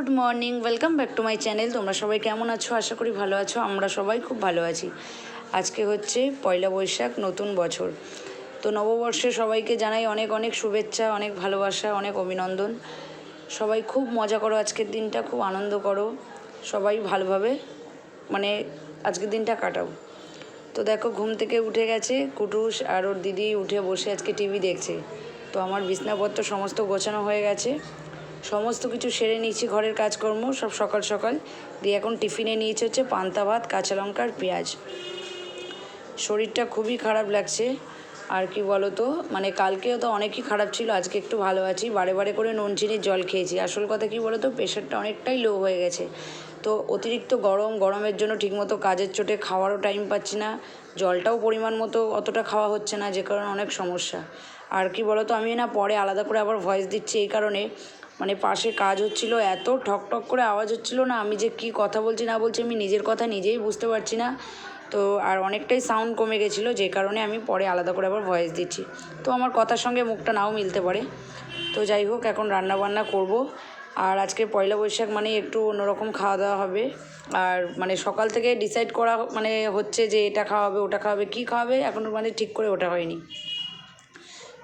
Good morning, welcome back to my channel. তোমরা সবাই কেমন আছো? আশা করি ভালো আছো, আমরা সবাই খুব ভালো আছি। আজকে হচ্ছে পয়লা বৈশাখ, নতুন বছর। তো নববর্ষে সবাইকে জানাই অনেক অনেক শুভেচ্ছা, অনেক ভালোবাসা, অনেক অভিনন্দন। সবাই খুব মজা করো আজকের দিনটা, খুব আনন্দ করো। সবাই ভালোভাবে মানে আজকের দিনটা কাটাও। তো দেখো, ঘুম থেকে উঠে গেছে কুটুস আর ওর দিদি উঠে বসে আজকে টিভি দেখছে। তো আমার বিছনাপত্র সমস্ত গোছানো হয়ে গেছে। সমস্ত কিছু সেরে নিয়েছি, ঘরের কাজকর্ম, সব সকাল সকাল। দিয়ে এখন টিফিনে নিয়েছে হচ্ছে পান্তা ভাত, কাঁচা লঙ্কা আর পেঁয়াজ। শরীরটা খুবই খারাপ লাগছে। আর কি বলো তো মানে কালকেও তো অনেকই খারাপ ছিল, আজকে একটু ভালো আছি। বারে বারে করে নুন চিনির জল খেয়েছি। আসল কথা কি বলো তো প্রেশারটা অনেকটাই লো হয়ে গেছে। তো অতিরিক্ত গরম, গরমের জন্য ঠিকমতো কাজের চোটে খাওয়ারও টাইম পাচ্ছি না। জলটাও পরিমাণ মতো অতটা খাওয়া হচ্ছে না, যে কারণে অনেক সমস্যা। আর কি বলো তো আমি না পরে আলাদা করে আবার ভয়েস দিচ্ছি, এই কারণে মানে পাশে কাজ হচ্ছিল, এত ঠক ঠক করে আওয়াজ হচ্ছিল না, আমি যে কি কথা বলছি না বলছি আমি নিজের কথা নিজেই বুঝতে পারছি না। তো আর অনেকটাই সাউন্ড কমে গেছিল, যে কারণে আমি পরে আলাদা করে আবার ভয়েস দিচ্ছি। তো আমার কথার সঙ্গে মুখটা নাও মিলতে পারে। তো যাই হোক, এখন রান্না বান্না করব। আর আজকে পয়লা বৈশাখ মানে একটু অন্যরকম খাওয়া দাওয়া হবে। আর মানে সকাল থেকে ডিসাইড করা মানে হচ্ছে যে এটা খাওয়াবে ওটা খাওয়াবে কী খাওয়াবে এখন মানে ঠিক করে ওটা হয়নি।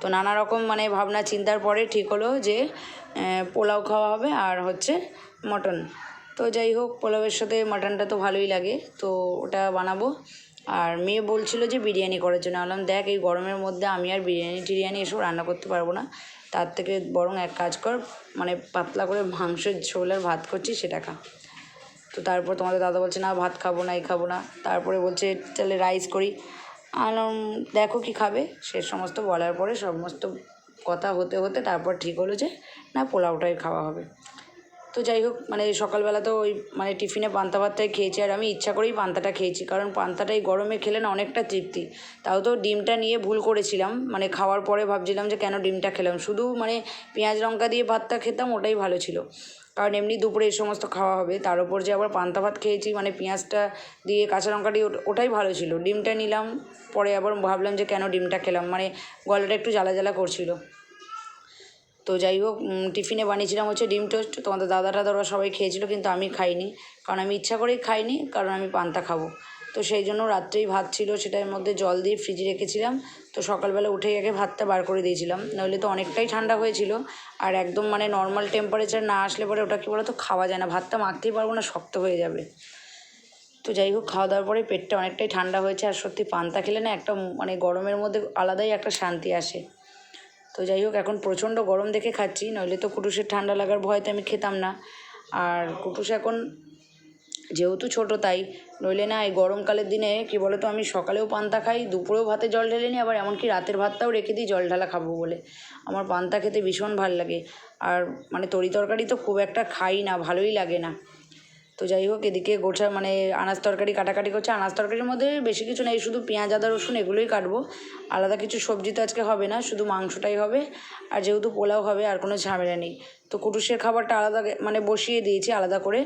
তো নানা রকম মানে ভাবনা চিন্তার পরে ঠিক হলো যে পোলাও খাওয়া হবে আর হচ্ছে মটন। তো যাই হোক, পোলাওয়ের সাথে মাটনটা তো ভালোই লাগে। তো ওটা বানাবো। আর মেয়ে বলছিল যে বিরিয়ানি করার জন্য। বললাম, দেখ, এই গরমের মধ্যে আমি আর বিরিয়ানি টিরিয়ানি এসব রান্না করতে পারব না। তার থেকে বরং এক কাজ কর মানে পাতলা করে মাংসের ঝোল আর ভাত করছি, সেটা খা। তো তারপর তোমাদের দাদা বলছে, না, ভাত খাব না, এই খাব না। তারপরে বলছে, তাহলে রাইস করি। আনলাম দেখো কি খাবে? সে সমস্ত বলার পরে সমস্ত কথা হতে হতে তারপর ঠিক হলো যে, না পোলাওটাই খাওয়া হবে। তো যাই হোক মানে সকালবেলা তো ওই মানে টিফিনে পান্তা ভাতটাই খেয়েছি আর আমি ইচ্ছা করেই পান্তাটা খেয়েছি, কারণ পান্তাটাই গরমে খেলে না অনেকটা তৃপ্তি। তাও তো ডিমটা নিয়ে ভুল করেছিলাম মানে খাওয়ার পরে ভাবছিলাম যে কেন ডিমটা খেলাম। শুধু মানে পেঁয়াজ লঙ্কা দিয়ে ভাতটা খেতাম, ওটাই ভালো ছিল। কারণ এমনি দুপুরে এই সমস্ত খাওয়া হবে। তার উপর যে আবার পান্তা ভাত খেয়েছি মানে পেঁয়াজটা দিয়ে কাঁচা লঙ্কাটি ওটাই ভালো ছিল। ডিমটা নিলাম, পরে আবার ভাবলাম যে কেন ডিমটা খেলাম মানে গলাটা একটু জ্বালা জ্বালা করছিল। তো যাই হোক টিফিনে বানিয়েছিলাম হচ্ছে ডিম টোস্ট, তোমাদের দাদা ধরো সবাই খেয়েছিলো, কিন্তু আমি খাইনি। কারণ আমি ইচ্ছা করেই খাইনি, কারণ আমি পান্তা খাব। তো সেই জন্য রাত্রেই ভাত ছিল, সেটার মধ্যে জল দিয়ে ফ্রিজে রেখেছিলাম। তো সকালবেলা উঠে আগে ভাতটা বার করে দিয়েছিলাম। নইলে তো অনেকটাই ঠান্ডা হয়েছিল। আর একদম মানে নর্মাল টেম্পারেচার না আসলে পরে ওটা কী বলো তো খাওয়া যায় না। ভাতটা মাখতেই পারব না, শক্ত হয়ে যাবে। তো যাই হোক, খাওয়া দাওয়ার পরে পেটটা অনেকটাই ঠান্ডা হয়েছে। আর সত্যি পান্তা খেলে না একটা মানে গরমের মধ্যে আলাদাই একটা শান্তি আসে। তো যাই হোক, এখন প্রচণ্ড গরম দেখে খাচ্ছি। নইলে তো কুটুসের ঠান্ডা লাগার ভয়তে আমি খেতাম না। আর কুটুস এখন যেহেতু ছোট তাই নইলে না এই গরমকালের দিনে কী বলো তো আমি সকালেও পান্তা খাই, দুপুরেও ভাতে জল ঢেলে নিই, আবার এমনকি রাতের ভাতটাও রেখে দিই, জল ঢালা খাব বলে। আমার পান্তা খেতে ভীষণ ভালো লাগে। আর মানে তরি তরকারি তো খুব একটা খাই না, ভালোই লাগে না। তো যাই হোক, এদিকে গোছা মানে আনাজ তরকারি কাটাকাটি করছে। আনাজ তরকারির মধ্যে বেশি কিছু নেই, শুধু পেঁয়াজ আদা, রসুন এগুলোই কাটবো। আলাদা কিছু সবজি তো আজকে হবে না, শুধু মাংসটাই হবে। আর যেহেতু পোলাও হবে, আর কোনো ঝামেলা নেই। তো কুটুসের খাবারটা আলাদা মানে বসিয়ে দিয়েছি আলাদা করে।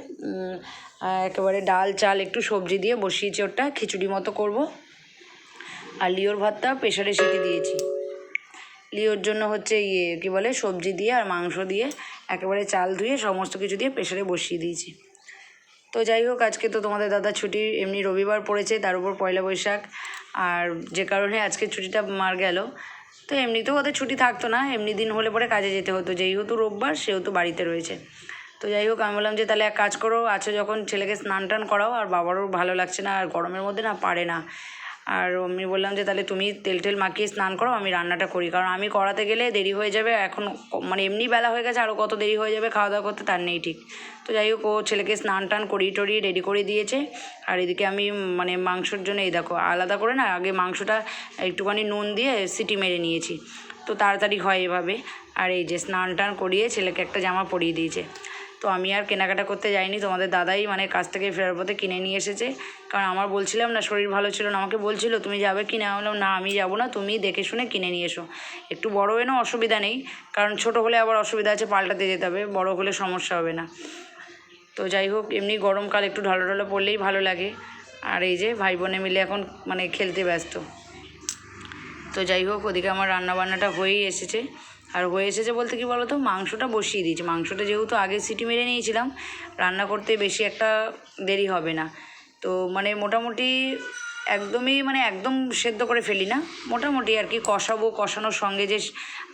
একেবারে ডাল, চাল, একটু সবজি দিয়ে বসিয়েছি ওটা খিচুড়ি মতো করব। আর লিওর ভাতটা প্রেশারে সিটি দিয়েছি। লিওর জন্য হচ্ছে ইয়ে কী বলে, সবজি দিয়ে আর মাংস দিয়ে একেবারে চাল ধুয়ে সমস্ত কিছু দিয়ে প্রেশারে বসিয়ে দিয়েছি। তো যাই হোক, আজকে তো তোমাদের দাদা ছুটি, এমনি রবিবার পড়েছে, তার উপর পয়লা বৈশাখ। আর যে কারণে আজকে ছুটিটা মার গেল। তো এমনিতেও ওদের ছুটি থাকতো না, এমনি দিন হলে পরে কাজে যেতে হতো। যেহেতু রোববার, সেহেতু বাড়িতে রয়েছে। তো যাই হোক, আমি বললাম যে, তাহলে এক কাজ করো, আছো যখন ছেলেকে স্নান টান করাও, আর বাবারও ভালো লাগছে না, আর গরমের মধ্যে না পারে না। আর আমি বললাম যে, তাহলে তুমি তেল টেল মাখিয়ে স্নান করো, আমি রান্নাটা করি। কারণ আমি করাতে গেলে দেরি হয়ে যাবে। এখন মানে এমনি বেলা হয়ে গেছে আরও কত দেরি হয়ে যাবে খাওয়া দাওয়া করতে, তার নেই ঠিক। তো যাই হোক, ও ছেলেকে স্নান টান করিয়ে টরিয়ে রেডি করে দিয়েছে। আর এদিকে আমি মানে মাংসর জন্য, এই দেখো, আলাদা করে না, আগে মাংসটা একটুখানি নুন দিয়ে সিটি মেরে নিয়েছি। তো তাড়াতাড়ি হয় এভাবে। আর এই যে, স্নান টান করিয়ে ছেলেকে একটা জামা পরিয়ে দিয়েছে। তো আমি আর কেনাকাটা করতে যাইনি। তোমাদের দাদাই মানে কাছ থেকে ফেরার পথে কিনে নিয়ে এসেছে। কারণ আমার বলছিলাম না, শরীর ভালো ছিল না, আমাকে বলছিল, তুমি যাবে কি না বললাম, না, আমি যাব না, তুমি দেখে শুনে কিনে নিয়ে এসো। একটু বড় এনো অসুবিধা নেই, কারণ ছোট হলে আবার অসুবিধা আছে, পাল্টাতে যেতে হবে, বড় হলে সমস্যা হবে না। তো যাই হোক, এমনি গরমকাল একটু ঢালো ঢালো পড়লেই ভালো লাগে। আর এই যে ভাই বোনে মিলে এখন মানে খেলতে ব্যস্ত। তো যাই হোক, ওদিকে আমার রান্না বান্নাটা হয়েই এসেছে। আর হয়ে এসেছে বলতে কি বলো তো মাংসটা বসিয়ে দিয়েছি। মাংসটা যেহেতু আগে সিটি মেরে নিয়েছিলাম, রান্না করতে বেশি একটা দেরি হবে না। তো মানে মোটামুটি একদমই মানে একদম সেদ্ধ করে ফেলি না, মোটামুটি আর কি কষাবো, কষানোর সঙ্গে যে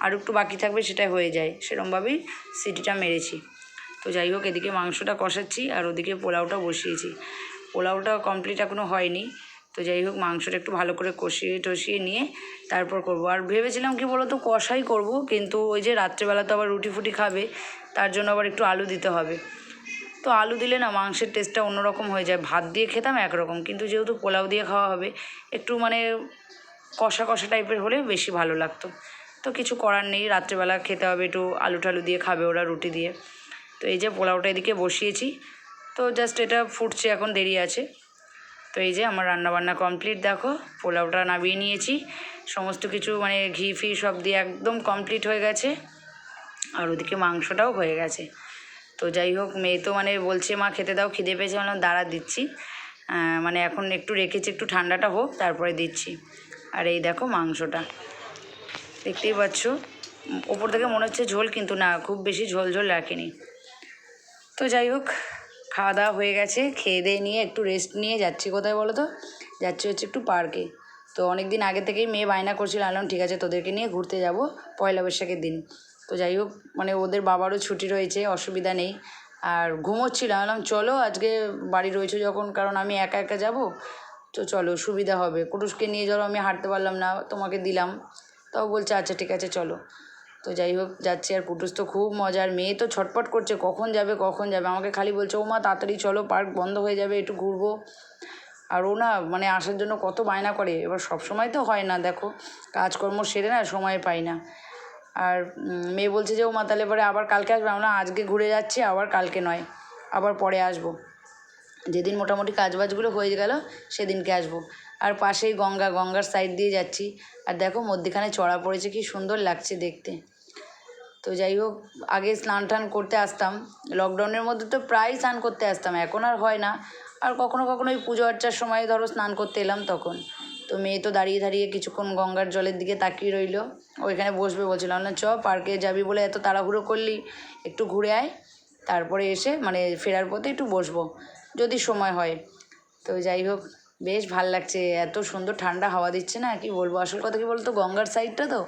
আর একটু বাকি থাকবে সেটা হয়ে যায়। সেরমভাবেই সিটিটা মেরেছি। তো যাই হোক, এদিকে মাংসটা কষাচ্ছি আর ওদিকে পোলাওটা বসিয়েছি। পোলাওটা কমপ্লিট এখনও হয়নি। তো যাই হোক, মাংসটা একটু ভালো করে কষিয়ে টষিয়ে নিয়ে তারপর করব। আর ভেবেছিলাম কি বলো তো কষাই করব, কিন্তু ওই যে রাত্রেবেলা তো আবার রুটি ফুটি খাবে, তার জন্য আবার একটু আলু দিতে হবে। তো আলু দিলে না, মাংসের টেস্টটা অন্যরকম হয়ে যায়। ভাত দিয়ে খেতাম একরকম, কিন্তু যেহেতু পোলাও দিয়ে খাওয়া হবে, একটু মানে কষা কষা টাইপের হলে বেশি ভালো লাগতো। তো কিছু করার নেই, রাত্রেবেলা খেতে হবে একটু আলু টালু দিয়ে খাবে ওরা রুটি দিয়ে। তো এই যে পোলাওটা এদিকে বসিয়েছি। তো জাস্ট এটা ফুটছে, এখন দেরি আছে। তো এই যে আমার রান্নাবান্না কমপ্লিট দেখো, পোলাওটা নামিয়ে নিয়েছি। সমস্ত কিছু মানে ঘি ফি সব দিয়ে একদম কমপ্লিট হয়ে গেছে। আর ওদিকে মাংসটাও হয়ে গেছে। তো যাই হোক, মেয়ে তো মানে বলছে, মা, খেতে দাও, খিদে পেয়েছে। মানে দাঁড়া, দিচ্ছি। মানে এখন একটু রেখেছি, একটু ঠান্ডাটা হোক, তারপরে দিচ্ছি। আর এই দেখো মাংসটা। দেখতেই পাচ্ছ? ওপর থেকে মনে হচ্ছে ঝোল, কিন্তু না, খুব বেশি ঝোল ঝোল রাখিনি। তো যাই হোক খাওয়া দাওয়া হয়ে গেছে, খেয়ে দিয়ে নিয়ে একটু রেস্ট নিয়ে যাচ্ছি কোথায় বলো তো যাচ্ছি হচ্ছে একটু পার্কে তো অনেক দিন আগে থেকেই মেয়ে বায়না করছিল আনলাম ঠিক আছে, তোদেরকে নিয়ে ঘুরতে যাব পয়লা বৈশাখের দিন। তো যাই হোক মানে ওদের বাবারও ছুটি রয়েছে, অসুবিধা নেই। আর ঘুমোচ্ছিলাম বললাম, চলো, আজকে বাড়ি রয়েছে যখন, কারণ আমি একা একা যাব। তো চলো, সুবিধা হবে। কুটুসকে নিয়ে যাও আমি হাঁটতে পারলাম না, তোমাকে দিলাম। তাও বলছে আচ্ছা ঠিক আছে, চলো। তো যাই হোক, যাচ্ছি আর কুটুস তো খুব মজার। মেয়ে তো ছটপট করছে, কখন যাবে কখন যাবে? আমাকে খালি বলছে ও মা তাড়াতাড়ি চলো, পার্ক বন্ধ হয়ে যাবে, একটু ঘুরবো। আর ও না মানে আসার জন্য কত বায়না করে। এবার সব সময় তো হয় না, দেখো, কাজকর্ম সেরে না সময় পাই না। আর মেয়ে বলছে যে ও মা তাহলে পরে আবার কালকে আসবে? আমরা আজকে ঘুরে যাচ্ছি, আবার কালকে নয়, আবার পরে আসব। যেদিন মোটামুটি কাজবাজগুলো হয়ে গেল, সেদিনকে আসব। আর পাশেই গঙ্গা, গঙ্গার সাইড দিয়ে যাচ্ছি। আর দেখো, মধ্যিখানে চড়া পড়েছে, কি সুন্দর লাগছে দেখতে। তো যাই হোক, আগে স্নান টান করতে আসতাম। লকডাউনের মধ্যে তো প্রায় স্নান করতে আসতাম, এখন আর হয় না। আর কখনো কখনো ওই পুজো আর্চার সময় ধরো স্নান করতে এলাম তখন। তো মেয়ে তো দাঁড়িয়ে দাঁড়িয়ে কিছুক্ষণ গঙ্গার জলের দিকে তাকিয়ে রইল। ওইখানে বসবে বলছিলাম না, চ পার্কে যাবি বলে এত তাড়াহুড়ো করলি, একটু ঘুরে আয়। তারপরে এসে মানে ফেরার পথে একটু বসবো, যদি সময় হয়। তো যাই হোক, বেশ ভালো লাগছে। এত সুন্দর ঠান্ডা হাওয়া দিচ্ছে না, কি বলব? আসল কথা কি বলতো? গঙ্গার সাইডটা তো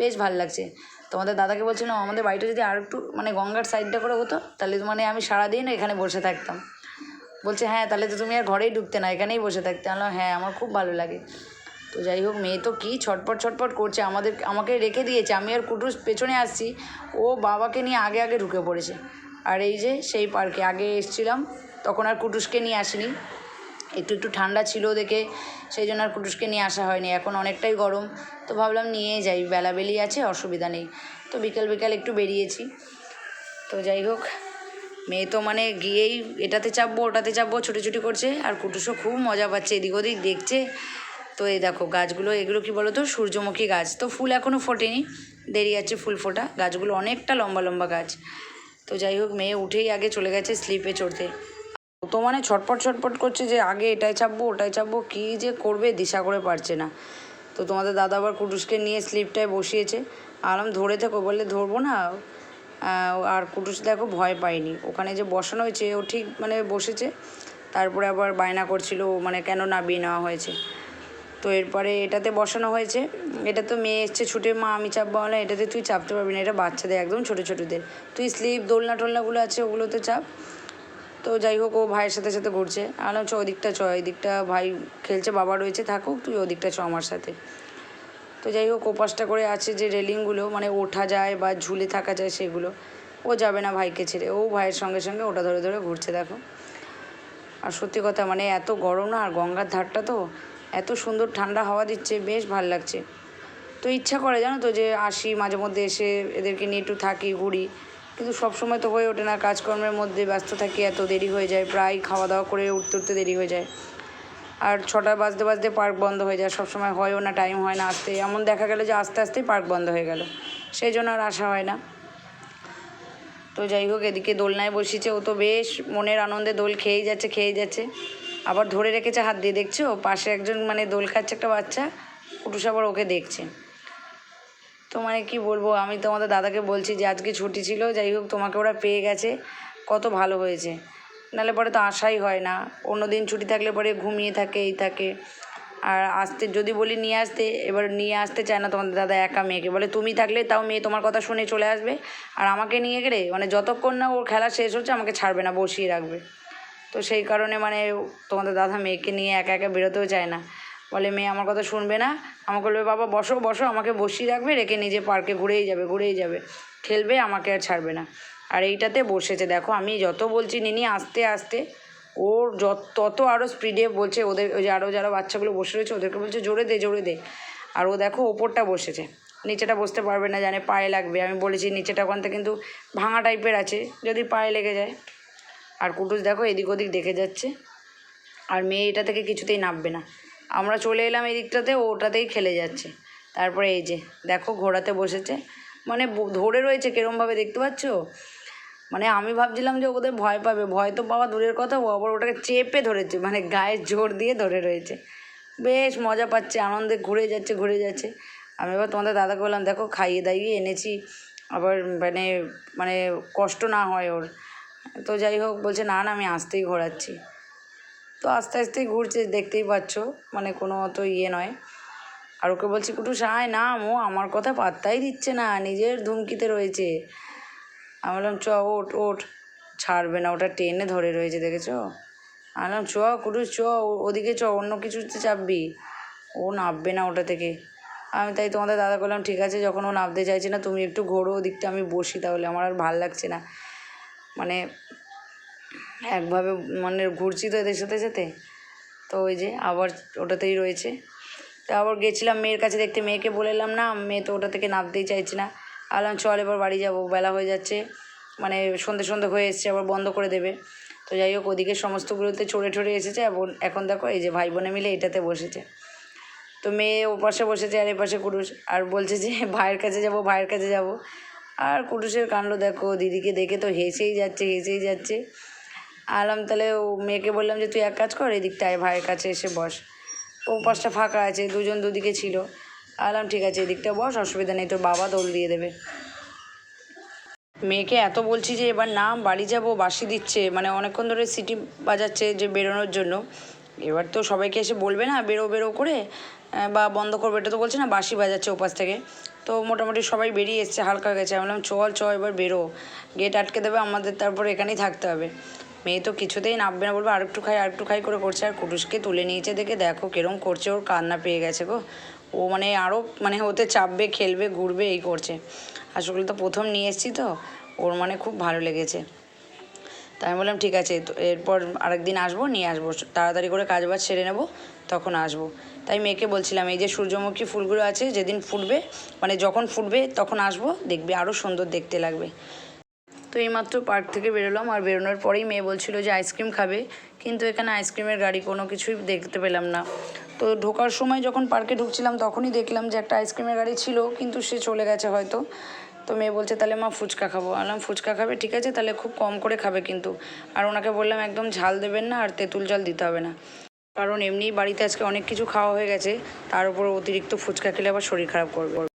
বেশ ভালো লাগছে। তোমাদের দাদাকে বলছিলাম আমাদের বাড়িটা যদি আর একটু মানে গঙ্গার সাইডটা করে হতো, তাহলে মানে আমি সারাদিন এখানে বসে থাকতাম। বলছে হ্যাঁ তাহলে তো তুমি আর ঘরেই ঢুকতে না, এখানেই বসে থাকতে। আমি হ্যাঁ আমার খুব ভালো লাগে। তো যাই হোক, মেয়ে তো কী ছটপট ছটপট করছে, আমাদের, আমাকে রেখে দিয়েছে, আমি আর কুটুস পেছনে আসছি, ও বাবাকে নিয়ে আগে আগে ঢুকে পড়েছে। আর এই যে সেই পার্কে আগে এসছিলাম, তখন আর কুটুসকে নিয়ে আসিনি। একটু একটু ঠান্ডা ছিল দেখে, সেই জন্য আর কুটুসকে নিয়ে আসা হয়নি। এখন অনেকটাই গরম। তো ভাবলাম নিয়ে যাই, বেলাবেলি আছে, অসুবিধা নেই। তো বিকাল বিকাল একটু বেরিয়েছি। তো যাই হোক, মেয়ে তো মানে গিয়েই এটাতে চাপবো, ওটাতে চাপবো, ছুটোছুটি করছে। আর কুটুসও খুব মজা পাচ্ছে এদিক ওদিক দেখছে। তো এই দেখো গাছগুলো, এগুলো কি বলো তো সূর্যমুখী গাছ। তো ফুল এখনও ফোটেনি, দেরি আছে ফুল ফোটা। গাছগুলো অনেকটা লম্বা লম্বা গাছ। তো যাই হোক, মেয়ে উঠেই আগে চলে গেছে স্লিপে চড়তে। তো মানে ছটপট ছটপট করছে যে আগে এটাই চাপবো, ওটাই চাপবো, কী যে করবে দিশা করে পারছে না। তো তোমাদের দাদা আবার কুটুসকে নিয়ে স্লিপটায় বসিয়েছে। আলাম ধরে থেকো, বললে ধরবো না আর কুটুস দেখো ভয় পায়নি। ওখানে যে বসানো হয়েছে, ও ঠিক মানে বসেছে। তারপরে আবার বায়না করছিল মানে কেন নামিয়ে নেওয়া হয়েছে। তো এরপরে এটাতে বসানো হয়েছে। এটা তো মেয়ে এসছে, ছুটে, মা, আমি চাপবো না, এটাতে তুই চাপতে পারবি না, এটা বাচ্চাদের, একদম ছোটো, ছোটোদের। তুই স্লিপ দোলনা টোলনাগুলো আছে, ওগুলোতে চাপ। তো যাই হোক, ও ভাইয়ের সাথে সাথে ঘুরছে। আলো চ ওদিকটা চ, এদিকটা ভাই খেলছে, বাবা রয়েছে, থাকুক, তুই ওদিকটা চ আমার সাথে। তো যাই হোক, ওপাশটা করে আছে যে রেলিংগুলো মানে ওঠা যায় বা ঝুলে থাকা যায় সেগুলো। ও যাবে না ভাইকে ছেড়ে, ও ভাইয়ের সঙ্গে সঙ্গে ওটা ধরে ধরে ঘুরছে, দেখো। আর সত্যি কথা মানে এত গরম না, আর গঙ্গার ধারটা তো এত সুন্দর ঠান্ডা হাওয়া দিচ্ছে, বেশ ভালো লাগছে। তো ইচ্ছা করে, জানো তো, যে আসি, মাঝে মধ্যে এসে এদেরকে নিয়ে একটু থাকি, ঘুরি। কিন্তু সব সময় তো হয়ে ওঠে না, কাজকর্মের মধ্যে ব্যস্ত থাকি, এত দেরি হয়ে যায়, প্রায় খাওয়া দাওয়া করে উঠতে উঠতে দেরি হয়ে যায়। আর ছটা বাজতে বাজতে পার্ক বন্ধ হয়ে যায় সব সময় হয়ও না টাইম হয় না আসতে। এমন দেখা গেলো যে আস্তে আস্তেই পার্ক বন্ধ হয়ে গেল। সেই জন্য আর আসা হয় না। তো যাই হোক, এদিকে দোলনায় বসিয়েছে ও তো বেশ মনের আনন্দে দোল খেয়েই যাচ্ছে খেয়েই যাচ্ছে। আবার ধরে রেখেছে হাত দিয়ে, দেখছ? পাশে একজন মানে দোল খাচ্ছে একটা বাচ্চা, কুটুস আবার ওকে দেখছে। তো মানে কী বলব, আমি তোমাদের দাদাকে বলছি যে আজকে ছুটি ছিল, যাই হোক তোমাকে ওরা পেয়ে গেছে, কত ভালো হয়েছে। নাহলে পরে তো আশাই হয় না, অন্য দিন ছুটি থাকলে পরে ঘুমিয়ে থাকে, এই থাকে। আর আসতে, যদি বলি নিয়ে আসতে, এবার নিয়ে আসতে চায় না তোমাদের দাদা একা মেয়েকে, বলে তুমি থাকলে তাও মেয়ে তোমার কথা শুনে চলে আসবে। আর আমাকে নিয়ে গেলে মানে যতক্ষণ না ওর খেলা শেষ হচ্ছে, আমাকে ছাড়বে না, বসিয়ে রাখবে। তো সেই কারণে মানে তোমাদের দাদা মেয়েকে নিয়ে একা একা বেরোতেও চায় না। বলে, মেয়ে, আমার কথা শুনবে না? আমাকে বলবে, বাবা, বসো বসো, আমাকে বসিয়ে রাখবে, রেখে নিজে পার্কে ঘুরেই যাবে ঘুরেই যাবে। খেলবে আমাকে আর ছাড়বে না। আর এইটাতে বসেছে। দেখো, আমি যত বলছি, নিনি, আস্তে আস্তে, ওর যত, তত আরও স্পিডে বলছে, ওদের ওই যে আরও যারা বাচ্চাগুলো বসে রয়েছে, ওদেরকে বলছে, জোরে দে জোরে দে। আর ও দেখো, ওপরটা বসেছে। নিচেটা বসতে পারবে না, জানে, পায়ে লাগবে। আমি বলেছি, নিচেটা ওখানটা কিন্তু ভাঙা টাইপের আছে, যদি পায়ে লেগে যায়। আর কুটুস দেখো, এদিক ওদিক দেখে যাচ্ছে। আর মেয়ে এটা থেকে কিছুতেই নামবে না। আমরা চলে এলাম এই দিকটাতে ও ওটাতেই খেলে যাচ্ছে। তারপরে এই যে, দেখো ঘোড়াতে বসেছে। মানে ধরে রয়েছে কেরমভাবে দেখতে পাচ্ছ? মানে আমি ভাবছিলাম যে ওদের ভয় পাবে। ভয় তো পাওয়া দূরের কথা, ও আবার ওটাকে চেপে ধরেছে মানে গায়ে জোর দিয়ে ধরে রয়েছে। বেশ মজা পাচ্ছে, আনন্দে ঘুরে যাচ্ছে ঘুরে যাচ্ছে। আমি এবার তোমাদের দাদাকে বললাম, দেখো, খাইয়ে দাইয়ে এনেছি। আবার মানে মানে কষ্ট না হয় ওর। তো যাই হোক, বলছে, না না, আমি আসতেই ঘোরাচ্ছি। তো আস্তে আস্তেই ঘুরছে, দেখতেই পাচ্ছ মানে কোনো অত ইয়ে নয়। আর ওকে বলছি কুটুস আয় না ও আমার কথা পাত্তাই দিচ্ছে না, নিজের ধুমকিতে রয়েছে। আমি বললাম, চ ওট ওট ছাড়বে না, ওটা টেনে ধরে রয়েছে, দেখেছ? আমি বললাম, চ কুটুস চ ওদিকে চ, অন্য কিছুতে চাপবি। ও নামবে না ওটা থেকে। আমি তাই তোমাদের দাদা বললাম, ঠিক আছে, যখন ও নামতে চাইছে না, তুমি একটু ঘোরো, ওদিকটা আমি বসি, তাহলে আমার আর ভালো লাগছে না। মানে একভাবে মানে ঘুরছি তো এদের সাথে সাথে। তো ওই যে আবার ওটাতেই রয়েছে। তো আবার গেছিলাম মেয়ের কাছে, দেখতে মেয়েকে বলে এলাম, না, মেয়ে তো ওটা থেকে নামতেই চাইছে না। আলাম, চল এবার বাড়ি যাব, বেলা হয়ে যাচ্ছে। মানে সন্ধে সন্ধে হয়ে এসছে, আবার বন্ধ করে দেবে। তো যাই হোক, ওদিকে সমস্তগুলোতে চড়ে চড়ে এসেছে এবং এখন দেখো এই যে ভাই বোনে মিলে এটাতে বসেছে। তো মেয়ে ও পাশে বসেছে, আর এ পাশে কুটুস আর বলছে যে, ভাইয়ের কাছে যাব, ভাইয়ের কাছে যাব। আর কুটুসের কাণ্ড দেখো, দিদিকে দেখে তো হেসেই যাচ্ছে হেসেই যাচ্ছে। আলাম তাহলে ও মেয়েকে বললাম যে, তুই এক কাজ কর এদিকটায় ভাইয়ের কাছে এসে বস। ও পাশটা ফাঁকা আছে, দুজন দুদিকে ছিল। আলাম, ঠিক আছে, এদিকটা বস, অসুবিধা নেই, তোর বাবা দোল দিয়ে দেবে। মেয়েকে এত বলছি যে, এবার না বাড়ি যাব, বাসি দিচ্ছে। মানে অনেকক্ষণ ধরে সিটি বাজাচ্ছে যে, বেরোনোর জন্য। এবার তো সবাইকে এসে বলবে না, বেরো বেরো করে বা বন্ধ করবে। এটা তো বলছে না, বাসি বাজাচ্ছে ওপাশ থেকে। তো মোটামুটি সবাই বেরিয়ে এসছে, হালকা গেছে। আমি বললাম, চল চ এবার বেরো। গেট আটকে দেবে, আমাদের তারপর এখানেই থাকতে হবে। মেয়ে তো কিছুতেই নামবে না বলবে, আরেকটু খাই আরেকটু খাই করে করছে। আর কুটুসকে তুলে নিয়েছে দেখে দেখো কেরম করছে, ওর কান্না পেয়ে গেছে গো। ও মানে আরও মানে ওতে চাপবে, খেলবে, ঘুরবে, এই করছে। আসলে তো প্রথম নিয়ে এসেছি তো, ওর মানে খুব ভালো লেগেছে। তাই আমি বললাম, ঠিক আছে, তো এরপর আরেকদিন আসব, নিয়ে আসব। তাড়াতাড়ি করে কাজ বাজ সেরে নেব, তখন আসব। তাই মেয়েকে বলছিলাম, এই যে সূর্যমুখী ফুলগুলো আছে, যেদিন ফুটবে মানে যখন ফুটবে তখন আসব, দেখবি আরও সুন্দর দেখতে লাগবে। তো এইমাত্র পার্ক থেকে বেরোলাম আর বেরোনোর পরেই মেয়ে বলছিল যে আইসক্রিম খাবে। কিন্তু এখানে আইসক্রিমের গাড়ি কোনো কিছুই দেখতে পেলাম না। তো ঢোকার সময় যখন পার্কে ঢুকছিলাম তখনই দেখলাম যে একটা আইসক্রিমের গাড়ি ছিল, কিন্তু সে চলে গেছে হয়তো। তো মেয়ে বলছে, তাহলে মা ফুচকা খাব। আলাম ফুচকা খাবে, ঠিক আছে, তাহলে খুব কম করে খাবে কিন্তু। আর ওনাকে বললাম, একদম ঝাল দেবেন না আর তেঁতুল জল দিতে হবে না। কারণ এমনিই বাড়িতে আজকে অনেক কিছু খাওয়া হয়ে গেছে, তার উপর অতিরিক্ত ফুচকা খেলে আবার শরীর খারাপ করবে।